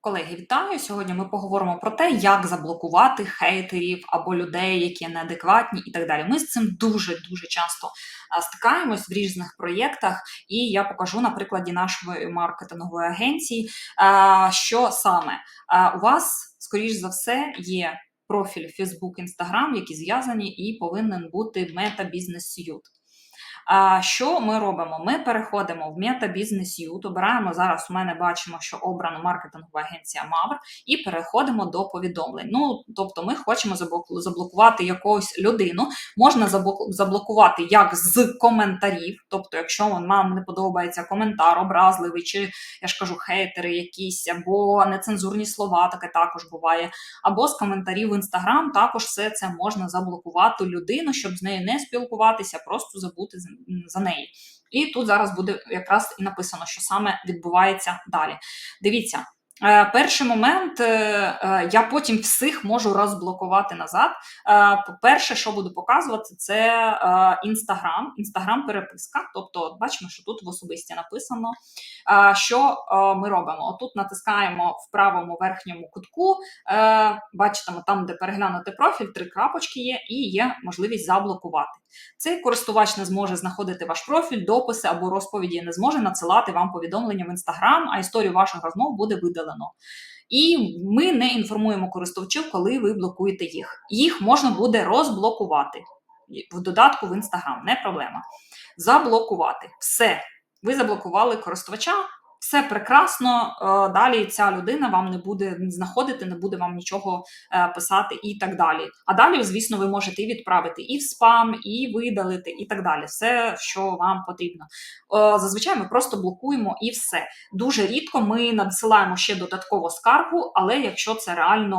Колеги, вітаю! Сьогодні ми поговоримо про те, як заблокувати хейтерів або людей, які неадекватні, і так далі. Ми з цим дуже дуже часто стикаємось в різних проєктах, і я покажу на прикладі нашої маркетингової агенції, що саме у вас, скоріш за все, є профіль Facebook, Instagram, які зв'язані, і повинен бути Suite. А що ми робимо? Ми переходимо в Business Suite, обираємо зараз. У мене бачимо, що обрано маркетингова агенція Мавр, і переходимо до повідомлень. Ну тобто, ми хочемо заблокувати якусь людину. Можна заблокувати як з коментарів, тобто, якщо вам не подобається коментар, образливий, чи я ж кажу, хейтери якісь, або нецензурні слова, таке також буває. Або з коментарів в інстаграм також все це можна заблокувати людину, щоб з нею не спілкуватися, просто забути за неї. І тут зараз буде якраз і написано, що саме відбувається далі. Дивіться. Е, перший момент, е, е, я потім всіх можу розблокувати назад. По-перше, що буду показувати, це Інстаграм, Інстаграм-переписка. Тобто, бачимо, що тут в особисті написано. Що ми робимо? Отут натискаємо в правому верхньому кутку, бачите, там, де переглянути профіль, три крапочки є, і є можливість заблокувати. Цей користувач не зможе знаходити ваш профіль, дописи або розповіді, не зможе надсилати вам повідомлення в Інстаграм, а історію ваших розмов буде видалено. І ми не інформуємо користувачів, коли ви блокуєте їх. Їх можна буде розблокувати в додатку в Інстаграм, не проблема. Заблокувати. Все. Ви заблокували користувача, все прекрасно, е, далі ця людина вам не буде знаходити, не буде вам нічого е, писати і так далі. А далі, звісно, ви можете і відправити і в спам, і видалити, і так далі. Все, що вам потрібно. Е, зазвичай ми просто блокуємо і все. Дуже рідко ми надсилаємо ще додатково скаргу, але якщо це реально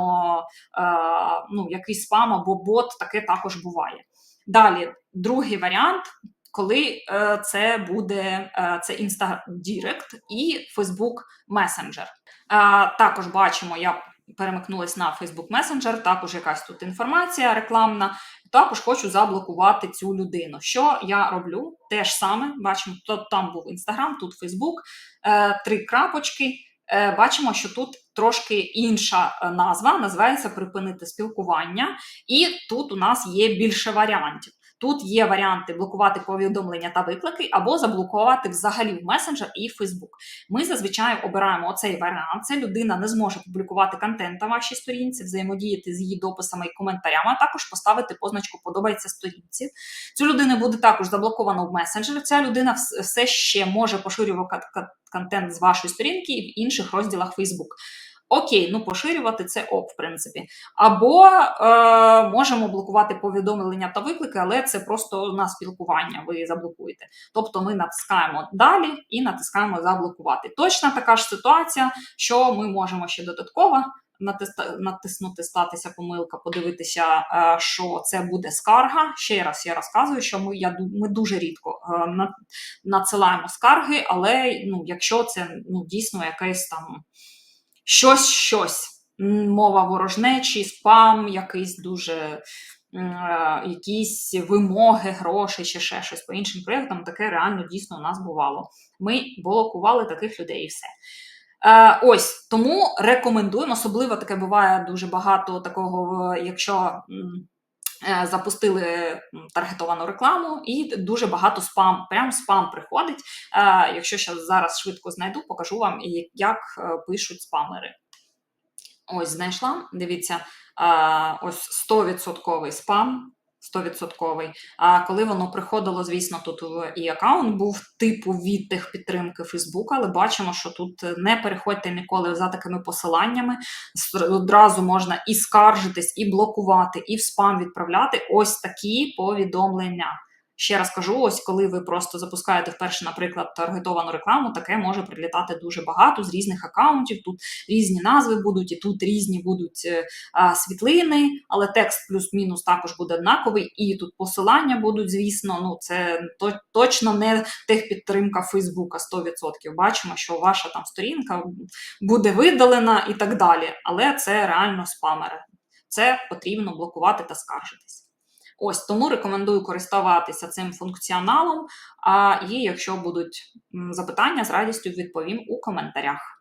ну, якийсь спам або бот, таке також буває. Далі, другий варіант коли е, це буде е, це Insta Direct і Facebook Messenger. Е, також бачимо, я перемикнулася на Facebook Messenger, також якась тут інформація рекламна. Також хочу заблокувати цю людину. Що я роблю? Те ж саме, бачимо, то там був Instagram, тут Facebook, три крапочки. Бачимо, що тут трошки інша назва, називається припинити спілкування, і тут у нас є більше варіантів. Тут є варіанти блокувати повідомлення та виклики, або заблокувати взагалі в месенджер і Фейсбук. Ми зазвичай обираємо оцей варіант. Це людина не зможе публікувати контент на вашій сторінці, взаємодіяти з її дописами і коментарями, а також поставити позначку Подобається сторінці. Цю людину буде також заблоковано в месенджері. Ця людина все ще може поширювати контент з вашої сторінки і в інших розділах Фейсбук. Окей, ну поширювати це ок, в принципі. Або е, можемо блокувати повідомлення та виклики, але це просто на спілкування ви заблокуєте. Тобто ми натискаємо далі і натискаємо заблокувати. Точна така ж ситуація, що ми можемо ще додатково натиснути статися помилка, подивитися, е, що це буде скарга. Ще раз я розказую, що ми я, ми дуже рідко е, надсилаємо скарги, але ну, якщо це ну, дійсно якесь там щось, щось. Мова ворожнечі, спам, якийсь дуже е, якісь вимоги, гроші чи ще щось по іншим проєктам, таке реально дійсно у нас бувало. Ми блокували таких людей і все. Е, Ось тому рекомендуємо, особливо таке буває дуже багато такого, якщо. Е, запустили таргетовану рекламу, і дуже багато спам, прям спам приходить. Якщо ще зараз швидко знайду, покажу вам, як е, пишуть спамери. Ось знайшла. Дивіться, ось 100% спам. 100%. А коли воно приходило, звісно, тут і аккаунт був типу від техпідтримки Фейсбука, але бачимо, що тут не переходьте ніколи за такими посиланнями. Одразу можна і скаржитись, і блокувати, і в спам відправляти ось такі повідомлення. Ще раз кажу, ось коли ви просто запускаєте вперше, наприклад, таргетовану рекламу, таке може прилітати дуже багато з різних аккаунтів. Тут різні назви будуть, і тут різні будуть е, а, світлини, але текст плюс-мінус також буде однаковий, і тут посилання будуть, звісно. Ну це то, точно не техпідтримка Фейсбука 100%. Бачимо, що ваша там сторінка буде видалена і так далі. Але це реально спамери. Це потрібно блокувати та скаржитись. Ось тому рекомендую користуватися цим функціоналом. А і якщо будуть запитання, з радістю відповім у коментарях.